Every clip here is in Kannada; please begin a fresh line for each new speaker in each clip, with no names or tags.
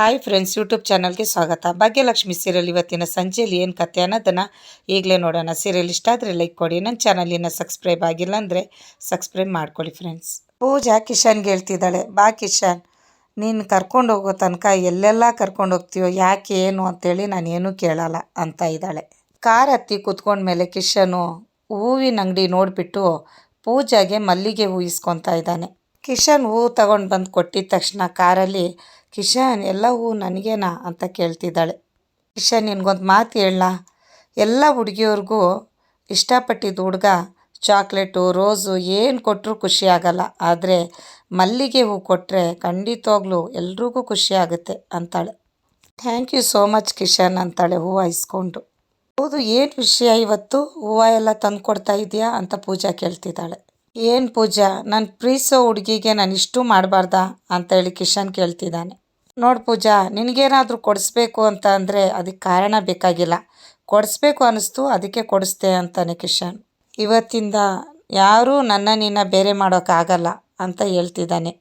ಹಾಯ್ ಫ್ರೆಂಡ್ಸ್, ಯೂಟ್ಯೂಬ್ ಚಾನಲ್ಗೆ ಸ್ವಾಗತ. ಭಾಗ್ಯಲಕ್ಷ್ಮಿ ಸೀರಿಯಲ್ ಇವತ್ತಿನ ಸಂಜೆಯಲ್ಲಿ ಏನು ಕತೆ ಅನ್ನೋದನ್ನು ಈಗಲೇ ನೋಡೋಣ. ಸೀರಿಯಲ್ ಇಷ್ಟ ಆದರೆ ಲೈಕ್ ಕೊಡಿ. ನನ್ನ ಚಾನಲಿನ ಸಬ್ಸ್ಕ್ರೈಬ್ ಆಗಿಲ್ಲ ಅಂದರೆ ಸಬ್ಸ್ಕ್ರೈಬ್ ಮಾಡ್ಕೊಳ್ಳಿ ಫ್ರೆಂಡ್ಸ್ ಪೂಜಾ ಕಿಶನ್ಗೆ ಹೇಳ್ತಿದ್ದಾಳೆ, ಬಾ ಕಿಶನ್, ನೀನು ಕರ್ಕೊಂಡು ಹೋಗೋ ತನಕ ಎಲ್ಲೆಲ್ಲ ಕರ್ಕೊಂಡು ಹೋಗ್ತೀಯೋ, ಯಾಕೆ, ಏನು ಅಂತೇಳಿ ನಾನೇನು ಕೇಳಲ್ಲ ಅಂತ ಇದ್ದಾಳೆ. ಕಾರ್ ಹತ್ತಿ ಕುತ್ಕೊಂಡ್ಮೇಲೆ ಕಿಶನು ಹೂವಿನ ಅಂಗಡಿ ನೋಡಿಬಿಟ್ಟು ಪೂಜಾಗೆ ಮಲ್ಲಿಗೆ ಹೂ ಇಸ್ಕೊತಾ ಇದ್ದಾನೆ. ಕಿಶನ್ ಹೂ ತಗೊಂಡು ಬಂದು ಕೊಟ್ಟಿದ ತಕ್ಷಣ ಕಾರಲ್ಲಿ ಕಿಶನ್ ಎಲ್ಲ ಹೂ ನನಗೇನಾ ಅಂತ ಕೇಳ್ತಿದ್ದಾಳೆ. ಕಿಶನ್, ನಿನಗೊಂದು ಮಾತು ಹೇಳ ಎಲ್ಲ ಹುಡುಗಿಯವ್ರಿಗೂ ಇಷ್ಟಪಟ್ಟಿದ್ದ ಹುಡುಗ ಚಾಕ್ಲೇಟು, ರೋಸು ಏನು ಕೊಟ್ಟರೂ ಖುಷಿ ಆದರೆ ಮಲ್ಲಿಗೆ ಹೂ ಕೊಟ್ಟರೆ ಖಂಡಿತವಾಗ್ಲೂ ಎಲ್ರಿಗೂ ಖುಷಿ ಆಗುತ್ತೆ ಅಂತಾಳೆ. Thank you so much Kishan ಅಂತಾಳೆ ಹೂವು ಇಸ್ಕೊಂಡು. ಹೌದು, ಏನು ವಿಷಯ ಇವತ್ತು? ಹೂವು ಎಲ್ಲ ತಂದು ಕೊಡ್ತಾ ಇದೆಯಾ ಅಂತ ಪೂಜಾ ಕೇಳ್ತಿದ್ದಾಳೆ. ಏನು ಪೂಜಾ, ನಾನು ಪ್ರೀಸೋ ಹುಡುಗಿಗೆ ನಾನು ಇಷ್ಟು ಮಾಡಬಾರ್ದಾ? ಅಂತ ಹೇಳಿ ಕಿಶನ್ ಕೇಳ್ತಿದ್ದಾನೆ. ನೋಡು ಪೂಜಾ, ನಿನಗೇನಾದರೂ ಕೊಡಿಸ್ಬೇಕು ಅಂತ ಅಂದರೆ ಅದಕ್ಕೆ ಕಾರಣ ಬೇಕಾಗಿಲ್ಲ. ಕೊಡಿಸ್ಬೇಕು ಅನ್ನಿಸ್ತು ಅದಕ್ಕೆ ಕೊಡಿಸ್ದೆ ಅಂತಾನೆ ಕಿಶನ್ ಇವತ್ತಿಂದ ಯಾರೂ ನನ್ನ ನಿನ್ನ ಬೇರೆ ಮಾಡೋಕ್ಕಾಗಲ್ಲ ಅಂತ ಹೇಳ್ತಿದ್ದಾನೆ.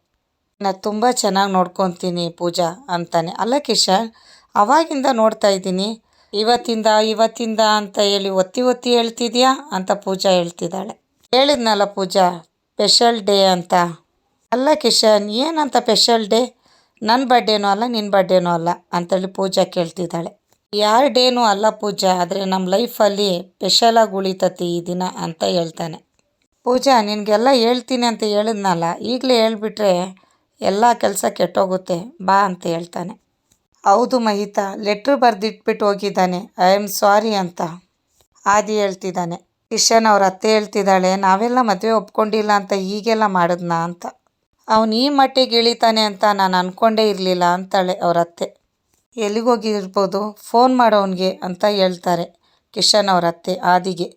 ನಾನು ತುಂಬ ಚೆನ್ನಾಗಿ ನೋಡ್ಕೊತೀನಿ ಪೂಜಾ ಅಂತಾನೆ. ಅಲ್ಲ ಕಿಶನ್ ಅವಾಗಿಂದ ನೋಡ್ತಾ ಇದ್ದೀನಿ. ಇವತ್ತಿಂದ ಇವತ್ತಿಂದ ಅಂತ ಹೇಳಿ ಒತ್ತಿ ಒತ್ತಿ ಹೇಳ್ತಿದ್ಯಾ ಅಂತ ಪೂಜಾ ಹೇಳ್ತಿದ್ದಾಳೆ. ಹೇಳಿದ್ನಲ್ಲ ಪೂಜಾ, ಸ್ಪೆಷಲ್ ಡೇ ಅಂತ. ಅಲ್ಲ ಕಿಶನ್ ಏನಂತ ಸ್ಪೆಷಲ್ ಡೇ? ನನ್ನ ಬರ್ಡೇನೂ ಅಲ್ಲ ನಿನ್ನ ಬರ್ಡೇನೂ ಅಲ್ಲ ಅಂತೇಳಿ ಪೂಜಾ ಕೇಳ್ತಿದ್ದಾಳೆ. ಯಾರ ಡೇನೂ ಅಲ್ಲ ಪೂಜಾ, ಆದರೆ ನಮ್ಮ ಲೈಫಲ್ಲಿ ಸ್ಪೆಷಲಾಗಿ ಉಳಿತತಿ ಈ ದಿನ ಅಂತ ಹೇಳ್ತಾನೆ. ಪೂಜಾ, ನಿನಗೆಲ್ಲ ಹೇಳ್ತೀನಿ ಅಂತ ಹೇಳಿದ್ನಲ್ಲ, ಈಗಲೇ ಹೇಳ್ಬಿಟ್ರೆ ಎಲ್ಲ ಕೆಲಸ ಕೆಟ್ಟೋಗುತ್ತೆ, ಬಾ ಅಂತ ಹೇಳ್ತಾನೆ. ಹೌದು ಮಹಿತಾ ಲೆಟ್ರ್ ಬರೆದಿಟ್ಬಿಟ್ಟು ಹೋಗಿದ್ದಾನೆ ಐ ಆಮ್ ಸಾರಿ ಅಂತ ಆದಿ ಹೇಳ್ತಿದ್ದಾನೆ. ಕಿಶನ್ ಅವ್ರ ಅತ್ತೆ ಹೇಳ್ತಿದ್ದಾಳೆ, ನಾವೆಲ್ಲ ಮದುವೆ ಒಪ್ಕೊಂಡಿಲ್ಲ ಅಂತ ಹೀಗೆಲ್ಲ ಮಾಡಿದ್ನಾ ಅಂತ. ಅವನು ಈ ಮಟ್ಟಿಗೆ ಇಳಿತಾನೆ ಅಂತ ನಾನು ಅಂದ್ಕೊಂಡೇ ಇರಲಿಲ್ಲ ಅಂತಾಳೆ ಅವ್ರ ಅತ್ತೆ. ಎಲ್ಲಿಗೋಗಿರ್ಬೋದು? ಫೋನ್ ಮಾಡೋವನಿಗೆ ಅಂತ ಹೇಳ್ತಾರೆ ಕಿಶನ್ ಅವ್ರ ಅತ್ತೆ ಆದಿಗೆ.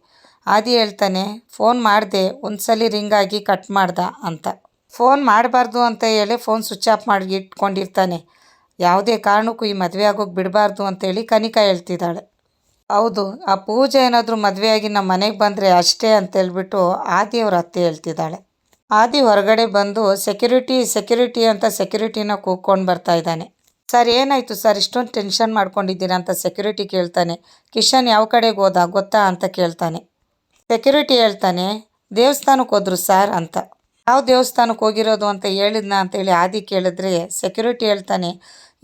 ಆದಿ ಹೇಳ್ತಾನೆ, ಫೋನ್ ಮಾಡಿದೆ, ಒಂದ್ಸಲಿ ರಿಂಗ್ ಆಗಿ ಕಟ್ ಮಾಡ್ದ ಅಂತ. ಫೋನ್ ಮಾಡಬಾರ್ದು ಅಂತ ಹೇಳಿ ಫೋನ್ ಸ್ವಿಚ್ ಆಫ್ ಮಾಡಿ ಇಟ್ಕೊಂಡಿರ್ತಾನೆ. ಯಾವುದೇ ಕಾರಣಕ್ಕೂ ಈ ಮದುವೆ ಆಗೋಗಿ ಬಿಡಬಾರ್ದು ಅಂತೇಳಿ ಕನಿಕಾ ಹೇಳ್ತಿದ್ದಾಳೆ. ಹೌದು, ಆ ಪೂಜೆ ಏನಾದರೂ ಮದುವೆಯಾಗಿ ನಮ್ಮ ಮನೆಗೆ ಬಂದರೆ ಅಷ್ಟೇ ಅಂತೇಳ್ಬಿಟ್ಟು ಆದಿಯವ್ರ ಅತ್ತೆ ಹೇಳ್ತಿದ್ದಾಳೆ. ಆದಿ ಹೊರಗಡೆ ಬಂದು ಸೆಕ್ಯೂರಿಟಿ ಸೆಕ್ಯೂರಿಟಿ ಅಂತ ಸೆಕ್ಯೂರಿಟಿನ ಕೂಗ್ಕೊಂಡು ಬರ್ತಾ ಇದ್ದಾನೆ. ಸರ್, ಏನಾಯಿತು ಸರ್? ಇಷ್ಟೊಂದು ಟೆನ್ಷನ್ ಮಾಡ್ಕೊಂಡಿದ್ದೀರಾ ಅಂತ ಸೆಕ್ಯೂರಿಟಿ ಕೇಳ್ತಾನೆ. ಕಿಶನ್ ಯಾವ ಕಡೆಗೆ ಹೋದ? ಗೊತ್ತಾ? ಅಂತ ಕೇಳ್ತಾನೆ. ಸೆಕ್ಯೂರಿಟಿ ಹೇಳ್ತಾನೆ ದೇವಸ್ಥಾನಕ್ಕೆ ಹೋದ್ರು ಸರ್ ಅಂತ. ಯಾವ ದೇವಸ್ಥಾನಕ್ಕೆ ಹೋಗಿರೋದು ಅಂತ ಹೇಳಿದ್ನ? ಅಂತೇಳಿ ಆದಿ ಕೇಳಿದ್ರೆ ಸೆಕ್ಯೂರಿಟಿ ಹೇಳ್ತಾನೆ,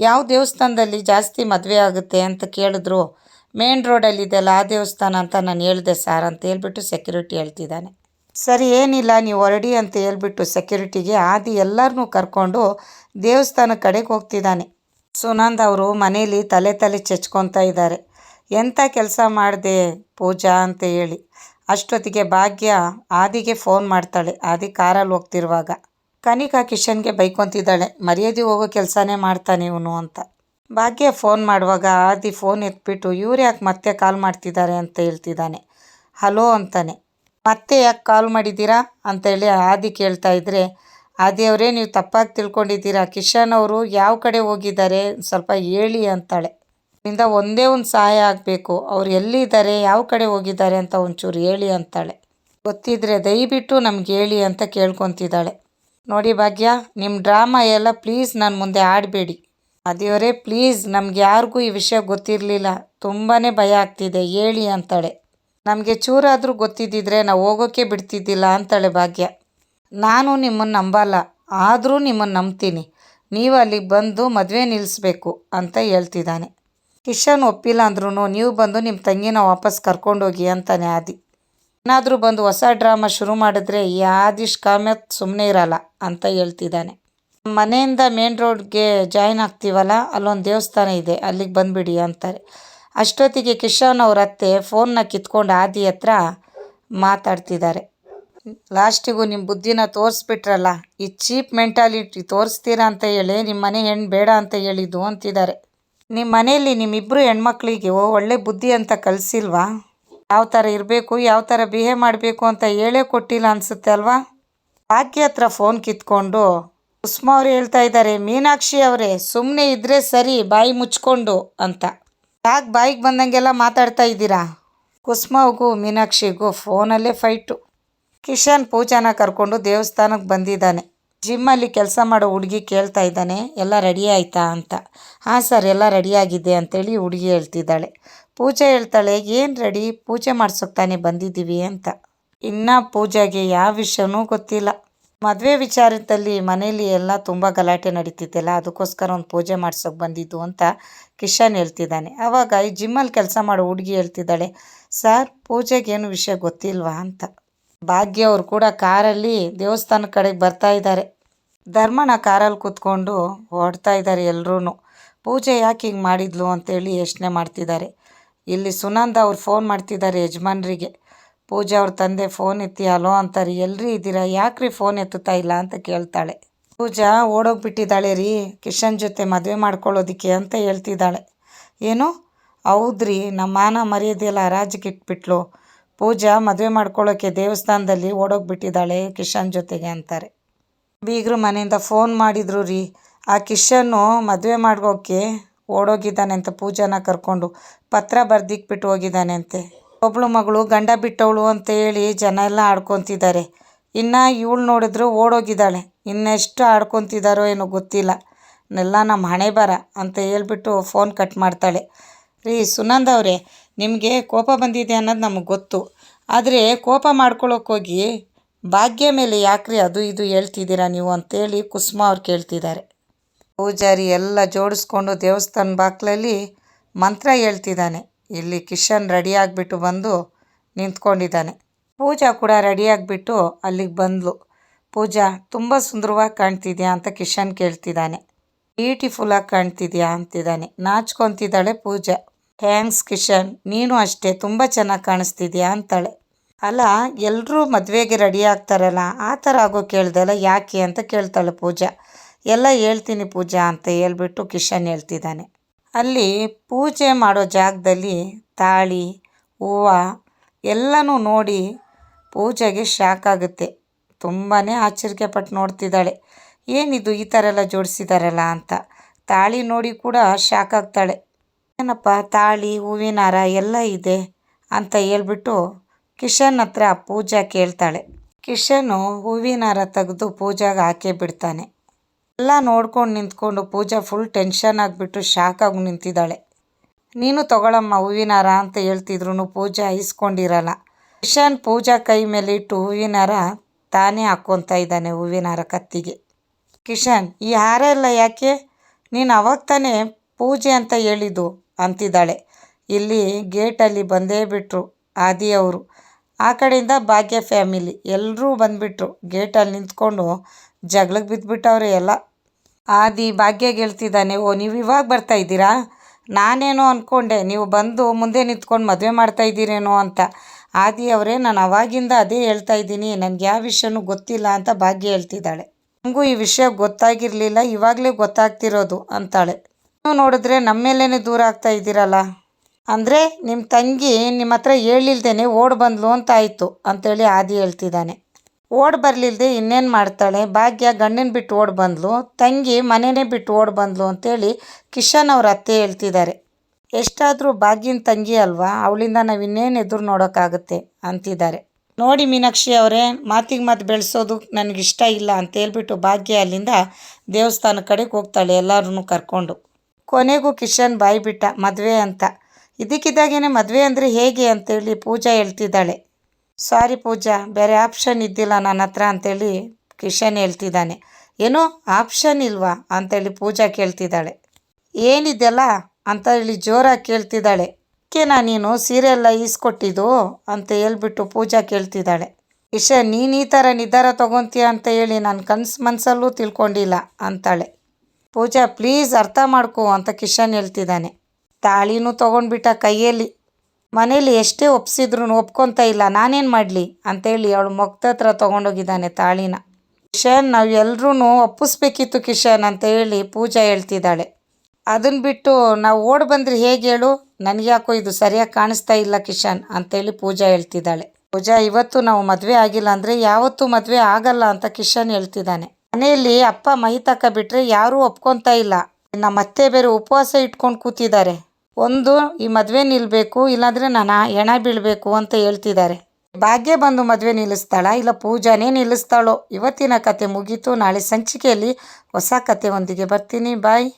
ಯಾವ ದೇವಸ್ಥಾನದಲ್ಲಿ ಜಾಸ್ತಿ ಮದುವೆ ಆಗುತ್ತೆ ಅಂತ ಕೇಳಿದ್ರು? ಮೇನ್ ರೋಡಲ್ಲಿದೆಯಲ್ಲ ಆ ದೇವಸ್ಥಾನ ಅಂತ ನಾನು ಹೇಳಿದೆ ಸರ್ ಅಂತ ಹೇಳ್ಬಿಟ್ಟು ಸೆಕ್ಯೂರಿಟಿ ಹೇಳ್ತಿದ್ದಾನೆ. ಸರಿ, ಏನಿಲ್ಲ, ನೀವು ಹೊರಡಿ ಅಂತ ಹೇಳ್ಬಿಟ್ಟು ಸೆಕ್ಯೂರಿಟಿಗೆ ಆದಿ ಎಲ್ಲರನ್ನು ಕರ್ಕೊಂಡು ದೇವಸ್ಥಾನ ಕಡೆಗೆ ಹೋಗ್ತಿದ್ದಾನೆ. ಸುನಂದ್ ಅವರು ಮನೇಲಿ ತಲೆ ತಲೆ ಚೆಚ್ಕೊತಾ ಇದ್ದಾರೆ. ಎಂಥ ಕೆಲಸ ಮಾಡಿದೆ ಪೂಜಾ? ಅಂತ ಹೇಳಿ. ಅಷ್ಟೊತ್ತಿಗೆ ಭಾಗ್ಯ ಆದಿಗೆ ಫೋನ್ ಮಾಡ್ತಾಳೆ, ಆದಿ ಕಾರಲ್ಲಿ ಹೋಗ್ತಿರುವಾಗ. ಕನಿಕಾ ಕಿಶನ್ಗೆ ಬೈಕೊತಿದ್ದಾಳೆ, ಮರ್ಯಾದೆ ಹೋಗೋ ಕೆಲಸನೇ ಮಾಡ್ತಾನೆ ಇವನು ಅಂತ. ಭಾಗ್ಯ ಫೋನ್ ಮಾಡುವಾಗ ಆದಿ ಫೋನ್ ಎತ್ಬಿಟ್ಟು, ಇವ್ರು ಯಾಕೆ ಮತ್ತೆ ಕಾಲ್ ಮಾಡ್ತಿದ್ದಾರೆ? ಅಂತ ಹೇಳ್ತಿದ್ದಾನೆ. ಹಲೋ ಅಂತಾನೆ. ಮತ್ತೆ ಯಾಕೆ ಕಾಲ್ ಮಾಡಿದ್ದೀರಾ? ಅಂತೇಳಿ ಆದಿ ಕೇಳ್ತಾ ಇದ್ದರೆ ಆದಿಯವರೇ ನೀವು ತಪ್ಪಾಗಿ ತಿಳ್ಕೊಂಡಿದ್ದೀರಾ. ಕಿಶನ್ ಅವರು ಯಾವ ಕಡೆ ಹೋಗಿದ್ದಾರೆ? ಸ್ವಲ್ಪ ಹೇಳಿ ಅಂತಾಳೆ. ನಿಂದ ಒಂದೇ ಒಂದು ಸಹಾಯ ಆಗಬೇಕು. ಅವ್ರು ಎಲ್ಲಿದ್ದಾರೆ? ಯಾವ ಕಡೆ ಹೋಗಿದ್ದಾರೆ ಅಂತ ಒಂಚೂರು ಹೇಳಿ ಅಂತಾಳೆ. ಗೊತ್ತಿದ್ರೆ ದಯವಿಟ್ಟು ನಮ್ಗೆ ಹೇಳಿ ಅಂತ ಕೇಳ್ಕೊತಿದ್ದಾಳೆ. ನೋಡಿ ಭಾಗ್ಯ ನಿಮ್ಮ ಡ್ರಾಮಾ ಎಲ್ಲ ಪ್ಲೀಸ್ ನನ್ನ ಮುಂದೆ ಆಡಬೇಡಿ. ಅದೇವರೇ ಪ್ಲೀಸ್ ನಮ್ಗೆ ಯಾರಿಗೂ ಈ ವಿಷಯ ಗೊತ್ತಿರಲಿಲ್ಲ. ತುಂಬಾ ಭಯ ಆಗ್ತಿದೆ. ಹೇಳಿ ಅಂತಾಳೆ. ನಮಗೆ ಚೂರಾದರೂ ಗೊತ್ತಿದ್ದಿದ್ರೆ ನಾವು ಹೋಗೋಕ್ಕೆ ಬಿಡ್ತಿದ್ದಿಲ್ಲ ಅಂತಾಳೆ ಭಾಗ್ಯ. ನಾನು ನಿಮ್ಮನ್ನು ನಂಬಲ್ಲ, ಆದರೂ ನಿಮ್ಮನ್ನು ನಂಬ್ತೀನಿ. ನೀವು ಅಲ್ಲಿಗೆ ಬಂದು ಮದುವೆ ನಿಲ್ಲಿಸ್ಬೇಕು ಅಂತ ಹೇಳ್ತಿದ್ದಾನೆ. ಕಿಶನ್ ಒಪ್ಪಿಲ್ಲ ಅಂದ್ರೂ ನೀವು ಬಂದು ನಿಮ್ಮ ತಂಗಿನ ವಾಪಸ್ ಕರ್ಕೊಂಡೋಗಿ ಅಂತಾನೆ ಆದಿ. ಏನಾದರೂ ಬಂದು ಹೊಸ ಡ್ರಾಮಾ ಶುರು ಮಾಡಿದ್ರೆ ಈ ಆದಿಶ್ ಕಾಮ್ಯತ್ ಸುಮ್ಮನೆ ಇರಲ್ಲ ಅಂತ ಹೇಳ್ತಿದ್ದಾನೆ. ಮನೆಯಿಂದ ಮೇನ್ ರೋಡ್ಗೆ ಜಾಯ್ನ್ ಆಗ್ತೀವಲ್ಲ, ಅಲ್ಲೊಂದು ದೇವಸ್ಥಾನ ಇದೆ, ಅಲ್ಲಿಗೆ ಬಂದುಬಿಡಿ ಅಂತಾರೆ. ಅಷ್ಟೊತ್ತಿಗೆ ಕಿಶನ್ ಅವ್ರ ಅತ್ತೆ ಫೋನ್ನ ಕಿತ್ಕೊಂಡು ಆದಿ ಹತ್ರ ಮಾತಾಡ್ತಿದ್ದಾರೆ. ಲಾಸ್ಟಿಗೂ ನಿಮ್ಮ ಬುದ್ಧಿನ ತೋರಿಸ್ಬಿಟ್ರಲ್ಲ, ಈ ಚೀಪ್ ಮೆಂಟಾಲಿಟಿ ತೋರಿಸ್ತೀರಾ ಅಂತ ಹೇಳಿ ನಿಮ್ಮ ಮನೆ ಹೆಣ್ಣು ಬೇಡ ಅಂತ ಹೇಳಿದ್ದು ಅಂತಿದ್ದಾರೆ. ನಿಮ್ಮ ಮನೆಯಲ್ಲಿ ನಿಮ್ಮಿಬ್ಬರು ಹೆಣ್ಮಕ್ಳಿಗೆ ಒಳ್ಳೆ ಬುದ್ಧಿ ಅಂತ ಕಲಿಸಿಲ್ವಾ? ಯಾವ ಥರ ಇರಬೇಕು, ಯಾವ ಥರ ಬಿಹೇವ್ ಮಾಡಬೇಕು ಅಂತ ಹೇಳೇ ಕೊಟ್ಟಿಲ್ಲ ಅನಿಸುತ್ತೆ ಅಲ್ವಾ? ಭಾಗ್ಯ ಹತ್ರ ಫೋನ್ ಕಿತ್ಕೊಂಡು ಉಸ್ಮಾ ಅವ್ರು ಹೇಳ್ತಾ ಇದ್ದಾರೆ, ಮೀನಾಕ್ಷಿ ಅವರೇ ಸುಮ್ಮನೆ ಇದ್ದರೆ ಸರಿ, ಬಾಯಿ ಮುಚ್ಕೊಂಡು ಅಂತ. ಯಾಕೆ ಬಾಯಿಗೆ ಬಂದಂಗೆಲ್ಲ ಮಾತಾಡ್ತಾ ಇದ್ದೀರಾ? ಕುಸುಮವ್ಗೂ ಮೀನಾಕ್ಷಿಗೂ ಫೋನಲ್ಲೇ ಫೈಟು. ಕಿಶನ್ ಪೂಜಾನ ಕರ್ಕೊಂಡು ದೇವಸ್ಥಾನಕ್ಕೆ ಬಂದಿದ್ದಾನೆ. ಜಿಮ್ಮಲ್ಲಿ ಕೆಲಸ ಮಾಡೋ ಹುಡುಗಿ ಕೇಳ್ತಾ ಇದ್ದಾನೆ, ಎಲ್ಲ ರೆಡಿ ಆಯಿತಾ ಅಂತ. ಹಾಂ ಸರ್, ಎಲ್ಲ ರೆಡಿಯಾಗಿದೆ ಅಂತೇಳಿ ಹುಡುಗಿ ಹೇಳ್ತಿದ್ದಾಳೆ. ಪೂಜೆ ಹೇಳ್ತಾಳೆ, ಏನು ರೆಡಿ? ಪೂಜೆ ಮಾಡ್ಸೋಕೆ ತಾನೇ ಬಂದಿದ್ದೀವಿ ಅಂತ. ಇನ್ನು ಪೂಜೆಗೆ ಯಾವ ವಿಷಯನೂ ಗೊತ್ತಿಲ್ಲ. ಮದುವೆ ವಿಚಾರದಲ್ಲಿ ಮನೆಯಲ್ಲಿ ಎಲ್ಲ ತುಂಬ ಗಲಾಟೆ ನಡೀತಿದ್ದೆಲ್ಲ ಅದಕ್ಕೋಸ್ಕರ ಒಂದು ಪೂಜೆ ಮಾಡ್ಸೋಕೆ ಬಂದಿದ್ದು ಅಂತ ಕಿಶನ್ ಹೇಳ್ತಿದ್ದಾನೆ. ಆವಾಗ ಈ ಜಿಮ್ಮಲ್ಲಿ ಕೆಲಸ ಮಾಡೋ ಹುಡುಗಿ ಹೇಳ್ತಿದ್ದಾಳೆ, ಸರ್, ಪೂಜೆಗೆ ಏನು ವಿಷಯ ಗೊತ್ತಿಲ್ವಾ? ಅಂತ. ಭಾಗ್ಯ ಅವರು ಕೂಡ ಕಾರಲ್ಲಿ ದೇವಸ್ಥಾನ ಕಡೆಗೆ ಬರ್ತಾ ಇದ್ದಾರೆ. ಧರ್ಮನ ಕಾರಲ್ಲಿ ಕೂತ್ಕೊಂಡು ಓಡ್ತಾ ಇದ್ದಾರೆ ಎಲ್ಲರೂ ಪೂಜೆ ಯಾಕೆ ಹಿಂಗೆ ಮಾಡಿದ್ಲು ಅಂತೇಳಿ ಯೋಚನೆ ಮಾಡ್ತಿದ್ದಾರೆ. ಇಲ್ಲಿ ಸುನಂದ ಅವ್ರು ಫೋನ್ ಮಾಡ್ತಿದ್ದಾರೆ ಯಜಮಾನ್ರಿಗೆ. ಪೂಜಾ ಅವ್ರ ತಂದೆ ಫೋನ್ ಎತ್ತಿ ಹಲೋ ಅಂತಾರೆ, ಎಲ್ರಿ ಇದ್ದೀರಾ? ಯಾಕ್ರಿ ಫೋನ್ ಎತ್ತುತ್ತಾ ಇಲ್ಲ ಅಂತ ಕೇಳ್ತಾಳೆ. ಪೂಜಾ ಓಡೋಗ್ಬಿಟ್ಟಿದ್ದಾಳೆ ರೀ, ಕಿಶನ್ ಜೊತೆ ಮದುವೆ ಮಾಡ್ಕೊಳ್ಳೋದಕ್ಕೆ ಅಂತ ಹೇಳ್ತಿದ್ದಾಳೆ. ಏನು? ಹೌದ್ರಿ ನಮ್ಮ ಮಾನ ಮರ್ಯಾದೆಲ್ಲ ಹರಾಜಿಗೆ ಇಟ್ಬಿಟ್ಲು. ಪೂಜಾ ಮದುವೆ ಮಾಡ್ಕೊಳ್ಳೋಕ್ಕೆ ದೇವಸ್ಥಾನದಲ್ಲಿ ಓಡೋಗ್ಬಿಟ್ಟಿದ್ದಾಳೆ ಕಿಶನ್ ಜೊತೆಗೆ ಅಂತಾರೆ. ಬೀಗರು ಮನೆಯಿಂದ ಫೋನ್ ಮಾಡಿದ್ರು ರೀ, ಆ ಕಿಶನ್ನು ಮದುವೆ ಮಾಡ್ಕೋಕ್ಕೆ ಓಡೋಗಿದ್ದಾನೆ ಅಂತ ಪೂಜಾನ ಕರ್ಕೊಂಡು, ಪತ್ರ ಬರ್ದಿಕ್ಬಿಟ್ಟು ಹೋಗಿದ್ದಾನೆ ಅಂತೆ. ಒಬ್ಳು ಮಗಳು ಗಂಡ ಬಿಟ್ಟವಳು ಅಂತ ಹೇಳಿ ಜನ ಎಲ್ಲ ಆಡ್ಕೊತಿದ್ದಾರೆ. ಇನ್ನು ಇವಳು ನೋಡಿದ್ರು ಓಡೋಗಿದ್ದಾಳೆ. ಇನ್ನೆಷ್ಟು ಆಡ್ಕೊತಿದ್ದಾರೋ ಏನೋ ಗೊತ್ತಿಲ್ಲ. ಎಲ್ಲ ನಮ್ಮ ಹಣೆ ಬರ ಅಂತ ಹೇಳ್ಬಿಟ್ಟು ಫೋನ್ ಕಟ್ ಮಾಡ್ತಾಳೆ. ರೀ, ಸುನಂದ ಅವರೇ, ನಿಮಗೆ ಕೋಪ ಬಂದಿದೆ ಅನ್ನೋದು ನಮಗೆ ಗೊತ್ತು. ಆದರೆ ಕೋಪ ಮಾಡ್ಕೊಳ್ಳೋಕ್ಕೋಗಿ ಭಾಗ್ಯ ಮೇಲೆ ಯಾಕ್ರಿ ಅದು ಇದು ಹೇಳ್ತಿದ್ದೀರಾ ನೀವು ಅಂತೇಳಿ ಕುಸುಮ ಅವ್ರು ಕೇಳ್ತಿದ್ದಾರೆ. ಪೂಜಾರಿ ಎಲ್ಲ ಜೋಡಿಸ್ಕೊಂಡು ದೇವಸ್ಥಾನ ಬಾಕ್ಲಲ್ಲಿ ಮಂತ್ರ ಹೇಳ್ತಿದ್ದಾನೆ. ಇಲ್ಲಿ ಕಿಶನ್ ರೆಡಿ ಆಗಿಬಿಟ್ಟು ಬಂದು ನಿಂತ್ಕೊಂಡಿದ್ದಾನೆ. ಪೂಜಾ ಕೂಡ ರೆಡಿ ಆಗಿಬಿಟ್ಟು ಅಲ್ಲಿಗೆ ಬಂದ್ಲು. ಪೂಜಾ, ತುಂಬ ಸುಂದರವಾಗಿ ಕಾಣ್ತಿದ್ಯಾ? ಅಂತ ಕಿಶನ್ ಕೇಳ್ತಿದ್ದಾನೆ. ಬ್ಯೂಟಿಫುಲ್ಲಾಗಿ ಕಾಣ್ತಿದ್ಯಾ? ಅಂತಿದ್ದಾನೆ. ನಾಚ್ಕೊತಿದ್ದಾಳೆ ಪೂಜಾ. ಥ್ಯಾಂಕ್ಸ್ ಕಿಶನ್, ನೀನು ಅಷ್ಟೇ ತುಂಬ ಚೆನ್ನಾಗಿ ಕಾಣಿಸ್ತಿದ್ಯಾ? ಅಂತಾಳೆ. ಅಲ್ಲ ಎಲ್ಲರೂ ಮದುವೆಗೆ ರೆಡಿ ಆಗ್ತಾರಲ್ಲ, ಆ ಥರ ಆಗೋ ಕೇಳ್ದಲ್ಲ ಯಾಕೆ? ಅಂತ ಕೇಳ್ತಾಳೆ ಪೂಜಾ. ಎಲ್ಲ ಹೇಳ್ತೀನಿ ಪೂಜಾ, ಅಂತ ಹೇಳ್ಬಿಟ್ಟು ಕಿಶನ್ ಹೇಳ್ತಿದ್ದಾನೆ. ಅಲ್ಲಿ ಪೂಜೆ ಮಾಡೋ ಜಾಗದಲ್ಲಿ ತಾಳಿ, ಹೂವು ಎಲ್ಲನೂ ನೋಡಿ ಪೂಜೆಗೆ ಶಾಕ್ ಆಗುತ್ತೆ. ತುಂಬಾ ಆಶ್ಚರ್ಯ ಪಟ್ಟು ನೋಡ್ತಿದ್ದಾಳೆ. ಏನಿದು ಈ ಥರ ಎಲ್ಲ ಜೋಡಿಸಿದಾರಲ್ಲ ಅಂತ. ತಾಳಿ ನೋಡಿ ಕೂಡ ಶಾಕ್ ಆಗ್ತಾಳೆ. ಏನಪ್ಪ, ತಾಳಿ ಹೂವಿನ ಹಾರ ಎಲ್ಲ ಇದೆ ಅಂತ ಹೇಳ್ಬಿಟ್ಟು ಕಿಶನ್ ಹತ್ರ ಪೂಜಾ ಕೇಳ್ತಾಳೆ. ಕಿಶನು ಹೂವಿನ ಹಾರ ತೆಗೆದು ಪೂಜಾಗೆ ಹಾಕೇ ಬಿಡ್ತಾನೆ. ಎಲ್ಲ ನೋಡ್ಕೊಂಡು ನಿಂತ್ಕೊಂಡು ಪೂಜಾ ಫುಲ್ ಟೆನ್ಷನ್ ಆಗಿಬಿಟ್ಟು ಶಾಕ್ ಆಗಿ ನಿಂತಿದ್ದಾಳೆ. ನೀನು ತಗೊಳಮ್ಮ, ಹೂವಿನ ಹಾರ ಅಂತ ಹೇಳ್ತಿದ್ರು ಪೂಜಾ ಇಸ್ಕೊಂಡಿರಲ್ಲ. ಕಿಶನ್ ಪೂಜಾ ಕೈ ಮೇಲೆ ಇಟ್ಟು ಹೂವಿನ ಹಾರ ತಾನೇ ಹಾಕ್ಕೊತಾ ಇದ್ದಾನೆ ಹೂವಿನ ಹಾರ ಕತ್ತಿಗೆ. ಕಿಶನ್, ಈ ಹಾರ ಎಲ್ಲ ಯಾಕೆ? ನೀನು ಅವಾಗ ತಾನೇ ಪೂಜೆ ಅಂತ ಹೇಳಿದ್ದು, ಅಂತಿದ್ದಾಳೆ. ಇಲ್ಲಿ ಗೇಟಲ್ಲಿ ಬಂದೇ ಬಿಟ್ಟರು ಆದಿ ಅವರು. ಆ ಕಡೆಯಿಂದ ಭಾಗ್ಯ ಫ್ಯಾಮಿಲಿ ಎಲ್ಲರೂ ಬಂದುಬಿಟ್ರು. ಗೇಟಲ್ಲಿ ನಿಂತ್ಕೊಂಡು ಜಗಳಕ್ಕೆ ಬಿದ್ದುಬಿಟ್ಟವ್ರೆ ಎಲ್ಲ. ಆದಿ ಭಾಗ್ಯ ಗೆಳ್ತಿದ್ದಾನೆ ಓ ನೀವು ಇವಾಗ ಬರ್ತಾ ಇದ್ದೀರಾ? ನಾನೇನೋ ಅಂದ್ಕೊಂಡೆ ನೀವು ಬಂದು ಮುಂದೆ ನಿಂತ್ಕೊಂಡು ಮದುವೆ ಮಾಡ್ತಾ ಇದ್ದೀರೇನೋ ಅಂತ. ಆದಿ ಅವರೇ, ನಾನು ಅವಾಗಿಂದ ಅದೇ ಹೇಳ್ತಾ ಇದ್ದೀನಿ, ನನಗೆ ಯಾವ ವಿಷಯನೂ ಗೊತ್ತಿಲ್ಲ ಅಂತ ಭಾಗ್ಯ ಹೇಳ್ತಿದ್ದಾಳೆ. ನನಗೂ ಈ ವಿಷಯ ಗೊತ್ತಾಗಿರಲಿಲ್ಲ, ಇವಾಗಲೇ ಗೊತ್ತಾಗ್ತಿರೋದು ಅಂತಾಳೆ. ನೀವು ನೋಡಿದ್ರೆ ನಮ್ಮ ಮೇಲೇ ದೂರ ಆಗ್ತಾ ಇದ್ದೀರಲ್ಲ? ಅಂದರೆ ನಿಮ್ಮ ತಂಗಿ ನಿಮ್ಮ ಹತ್ರ ಹೇಳಿಲ್ದೇನೆ ಓಡ್ ಬಂದ್ಲು ಅಂತ ಆಯಿತು, ಅಂತೇಳಿ ಆದಿ ಹೇಳ್ತಿದ್ದಾನೆ. ಓಡ್ ಬರಲಿಲ್ದೆ ಇನ್ನೇನು ಮಾಡ್ತಾಳೆ? ಭಾಗ್ಯ ಗಂಡನ ಬಿಟ್ಟು ಓಡ್ ಬಂದ್ಲು. ತಂಗಿ ಮನೆನೇ ಬಿಟ್ಟು ಓಡ್ ಬಂದ್ಲು ಅಂತೇಳಿ ಕಿಶನ್ ಅವ್ರ ಅತ್ತೆ ಹೇಳ್ತಿದ್ದಾರೆ. ಎಷ್ಟಾದರೂ ಭಾಗ್ಯನ ತಂಗಿ ಅಲ್ವಾ? ಅವಳಿಂದ ನಾವು ಇನ್ನೇನು ಎದುರು ನೋಡೋಕ್ಕಾಗುತ್ತೆ ಅಂತಿದ್ದಾರೆ. ನೋಡಿ ಮೀನಾಕ್ಷಿ ಅವರೇ, ಮಾತಿಗೆ ಮಾತು ಬೆಳೆಸೋದು ನನಗಿಷ್ಟ ಇಲ್ಲ ಅಂತ ಹೇಳ್ಬಿಟ್ಟು ಭಾಗ್ಯ ಅಲ್ಲಿಂದ ದೇವಸ್ಥಾನ ಕಡೆಗೆ ಹೋಗ್ತಾಳೆ ಎಲ್ಲರೂ ಕರ್ಕೊಂಡು. ಕೊನೆಗೂ ಕಿಶನ್ ಬಾಯಿ ಬಿಟ್ಟ ಮದುವೆ ಅಂತ. ಇದಕ್ಕಿದ್ದಾಗೇನೆ ಮದುವೆ ಅಂದರೆ ಹೇಗೆ ಅಂತೇಳಿ ಪೂಜಾ ಹೇಳ್ತಿದ್ದಾಳೆ. ಸಾರಿ ಪೂಜಾ, ಬೇರೆ ಆಪ್ಷನ್ ಇದ್ದಿಲ್ಲ ನನ್ನ ಹತ್ರ ಅಂತೇಳಿ ಕಿಶನ್ ಹೇಳ್ತಿದ್ದಾನೆ. ಏನೋ ಆಪ್ಷನ್ ಇಲ್ವಾ ಅಂತೇಳಿ ಪೂಜಾ ಕೇಳ್ತಿದ್ದಾಳೆ. ಏನಿದೆಯಲ್ಲ ಅಂತ ಹೇಳಿ ಜೋರಾಗಿ ಕೇಳ್ತಿದ್ದಾಳೆ. ಕೇನಾ, ನೀನು ಸೀರೆ ಎಲ್ಲ ಈಸ್ಕೊಟ್ಟಿದ್ದು ಅಂತ ಹೇಳ್ಬಿಟ್ಟು ಪೂಜಾ ಕೇಳ್ತಿದ್ದಾಳೆ. ಕಿಶನ್ ನೀನು ಈ ಥರ ನಿಧಾರ ತಗೊತೀಯ ಅಂತ ಹೇಳಿ ನಾನು ಕನ್ಸು ಮನಸ್ಸಲ್ಲೂ ತಿಳ್ಕೊಂಡಿಲ್ಲ ಅಂತಾಳೆ. ಪೂಜಾ ಪ್ಲೀಸ್ ಅರ್ಥ ಮಾಡ್ಕೋ ಅಂತ ಕಿಶನ್ ಹೇಳ್ತಿದ್ದಾನೆ. ತಾಳಿನೂ ತೊಗೊಂಡ್ಬಿಟ್ಟ ಕೈಯಲ್ಲಿ. ಮನೇಲಿ ಎಷ್ಟೇ ಒಪ್ಸಿದ್ರು ಒಪ್ಕೊತಾ ಇಲ್ಲ, ನಾನೇನು ಮಾಡಲಿ? ಅಂತೇಳಿ ಅವಳು ಹತ್ರ ತೊಗೊಂಡೋಗಿದ್ದಾನೆ ತಾಳಿನ. ಕಿಶನ್, ನಾವು ಎಲ್ಲರೂ ಒಪ್ಪಿಸ್ಬೇಕಿತ್ತು ಕಿಶನ್ ಅಂತ ಹೇಳಿ ಪೂಜಾ ಹೇಳ್ತಿದ್ದಾಳೆ. ಅದನ್ನು ಬಿಟ್ಟು ನಾವು ಓಡ್ ಬಂದ್ರೆ ಹೇಗೆ ಹೇಳು? ನನಗ್ಯಾಕೋ ಇದು ಸರಿಯಾಗಿ ಕಾಣಿಸ್ತಾ ಇಲ್ಲ ಕಿಶನ್ ಅಂತೇಳಿ ಪೂಜಾ ಹೇಳ್ತಿದ್ದಾಳೆ. ಪೂಜಾ, ಇವತ್ತು ನಾವು ಮದುವೆ ಆಗಿಲ್ಲ ಅಂದರೆ ಯಾವತ್ತೂ ಮದುವೆ ಆಗಲ್ಲ ಅಂತ ಕಿಶನ್ ಹೇಳ್ತಿದ್ದಾನೆ. ಮನೆಯಲ್ಲಿ ಅಪ್ಪ ಮಹಿತಾಕ ಬಿಟ್ಟರೆ ಯಾರೂ ಒಪ್ಕೊತಾ ಇಲ್ಲ. ನಮ್ಮ ಅತ್ತೆ ಬೇರೆ ಉಪವಾಸ ಇಟ್ಕೊಂಡು ಕೂತಿದ್ದಾರೆ. ಒಂದು, ಈ ಮದುವೆ ನಿಲ್ಲಬೇಕು ಇಲ್ಲಾಂದರೆ ನಾನು ಹೆಣ ಬೀಳಬೇಕು ಅಂತ ಹೇಳ್ತಿದ್ದಾರೆ. ಭಾಗ್ಯ ಬಂದು ಮದುವೆ ನಿಲ್ಲಿಸ್ತಾಳ, ಇಲ್ಲ ಪೂಜಾನೇ ನಿಲ್ಲಿಸ್ತಾಳೋ? ಇವತ್ತಿನ ಕತೆ ಮುಗೀತು. ನಾಳೆ ಸಂಚಿಕೆಯಲ್ಲಿ ಹೊಸ ಕತೆ ಒಂದಿಗೆ ಬರ್ತೀನಿ. ಬಾಯ್.